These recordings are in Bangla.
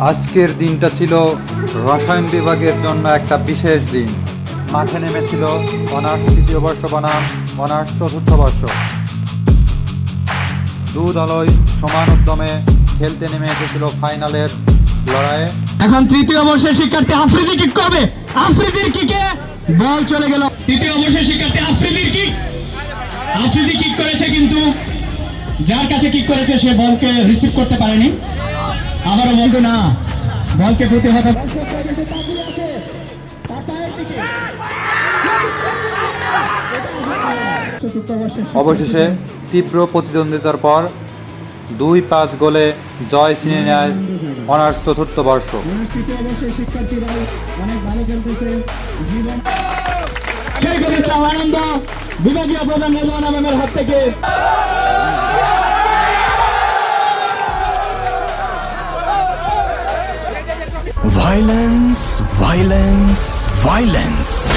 আজকের দিনটা ছিল রসায়ন বিভাগের জন্য একটা বিশেষ দিন। মাঠে নেমেছিল অনার্স তৃতীয় বর্ষ বনাম, অনার্স চতুর্থ বর্ষ। দু দলই সমান উদ্যমে খেলতে নেমে এসেছিল ফাইনালের লড়াইয়ে। এখন তৃতীয় বর্ষের শিক্ষার্থী আফ্রিদি কিক করবে আফ্রিদির কিকে? বল চলে গেল। তৃতীয় বর্ষের শিক্ষার্থী আফ্রিদির কিক। আফ্রিদি কিক করেছে কিন্তু যার কাছে কিক করেছে সে বলকে রিসিভ করতে পারেনি। আবারও বলতো না। বলকে প্রতিহত অবশেষে তীব্র প্রতিদ্বন্দ্বিতার পর দুই পাঁচ গোলে জয় ছিনে নেয় অনার্স চতুর্থ বর্ষ। ইসলাম আনন্দ। বিভাগীয় প্রধান রেজওয়ান আলমের হাত থেকে Violence, violence, violence.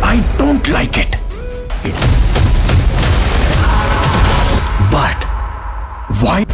I don't like it. But why?